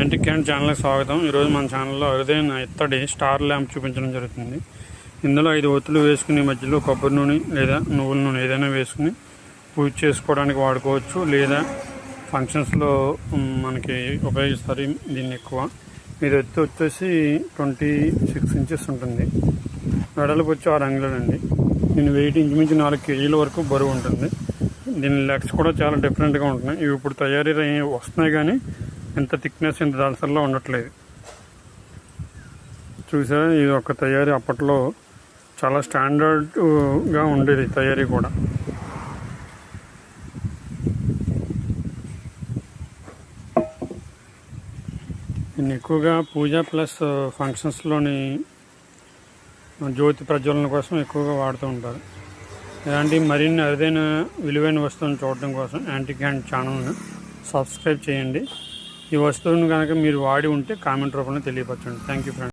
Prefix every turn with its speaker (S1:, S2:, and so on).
S1: Antique క్యాండ్ ఛానల్కి స్వాగతం. ఈరోజు మన ఛానల్లో అరుదైన ఇత్తడి స్టార్ ల్యాంప్ చూపించడం జరుగుతుంది. ఇందులో ఐదు ఒత్తులు వేసుకుని మధ్యలో కొబ్బరి నూనె లేదా నువ్వుల నూనె ఏదైనా వేసుకుని పూజ చేసుకోవడానికి వాడుకోవచ్చు. లేదా ఫంక్షన్స్లో మనకి ఉపయోగిస్తారు. దీన్ని ఎక్కువ. ఇది ఎత్తు వచ్చేసి ట్వంటీ సిక్స్ ఇంచెస్ ఉంటుంది. వెడల్పు వచ్చి ఆరు అంగుళాలండి దీని వెయిట్ ఇంచుమించు నాలుగు కేజీల వరకు బరువు ఉంటుంది. దీని లెగ్స్ కూడా చాలా డిఫరెంట్గా ఉంటున్నాయి. ఇవి ఇప్పుడు తయారీ వస్తున్నాయి కానీ ఇంత థిక్నెస్ ఇంత దళసరిలో ఉండట్లేదు. చూసారా ఇది ఒక తయారీ అప్పట్లో చాలా స్టాండర్డ్గా ఉండేది తయారీ కూడా. నేను ఎక్కువగా పూజ ప్లస్ ఫంక్షన్స్లోని జ్యోతి ప్రజ్వలన కోసం ఎక్కువగా వాడుతూ ఉంటారు. ఇలాంటి మరిన్ని అరుదైన విలువైన వస్తువులను చూడడం కోసం యాంటీ హ్యాండ్ ఛానల్ను సబ్స్క్రైబ్ చేయండి. ఈ వస్తువును కనుక మీరు వాడి ఉంటే కామెంట్ రూపంలో తెలియపరచండి. Thank you friends